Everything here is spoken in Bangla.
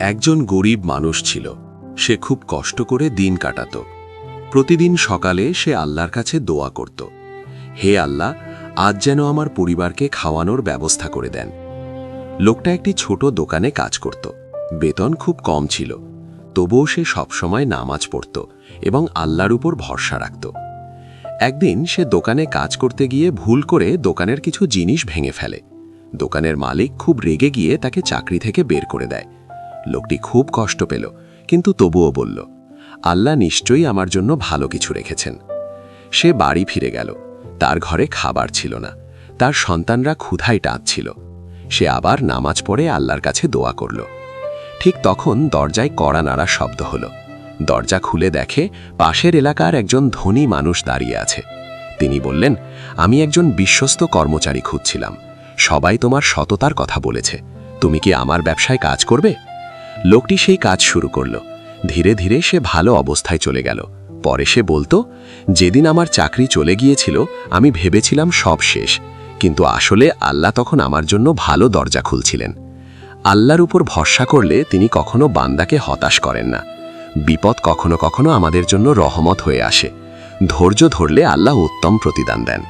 একজন গরিব মানুষ ছিল। সে খুব কষ্ট করে দিন কাটাত। প্রতিদিন সকালে সে আল্লাহর কাছে দোয়া করত। হে আল্লাহ, আজ যেন আমার পরিবারকে খাওয়ানোর ব্যবস্থা করে দেন। লোকটা একটি ছোট দোকানে কাজ করত। বেতন খুব কম ছিল। তবুও সে সবসময় নামাজ পড়ত এবং আল্লাহর উপর ভরসা রাখত। একদিন সে দোকানে কাজ করতে গিয়ে ভুল করে দোকানের কিছু জিনিস ভেঙে ফেলে। দোকানের মালিক খুব রেগে গিয়ে তাকে চাকরি থেকে বের করে দেয়। লোকটি খুব কষ্ট পেল, কিন্তু তবুও বলল, আল্লাহ নিশ্চয়ই আমার জন্য ভালো কিছু রেখেছেন। সে বাড়ি ফিরে গেল। তার ঘরে খাবার ছিল না। তার সন্তানরা ক্ষুধায় টাঁদছিল সে আবার নামাজ পড়ে আল্লাহর কাছে দোয়া করল। ঠিক তখন দরজায় কড়া নাড়া শব্দ হল। দরজা খুলে দেখে পাশের এলাকার একজন ধনী মানুষ দাঁড়িয়ে আছে। তিনি বললেন, আমি একজন বিশ্বস্ত কর্মচারী খুঁজছিলাম। সবাই তোমার সততার কথা বলেছে। তুমি কি আমার ব্যবসায় কাজ করবে? লোকটি সেই কাজ শুরু করল। ধীরে ধীরে সে ভালো অবস্থায় চলে গেল। পরে সে বলতো, যেদিন আমার চাকরি চলে গিয়েছিল, আমি ভেবেছিলাম সব শেষ। কিন্তু আসলে আল্লাহ তখন আমার জন্য ভালো দরজা খুলছিলেন। আল্লাহর উপর ভরসা করলে তিনি কখনো বান্দাকে হতাশ করেন না। বিপদ কখনো কখনো আমাদের জন্য রহমত হয়ে আসে। ধৈর্য ধরলে আল্লাহ উত্তম প্রতিদান দেন।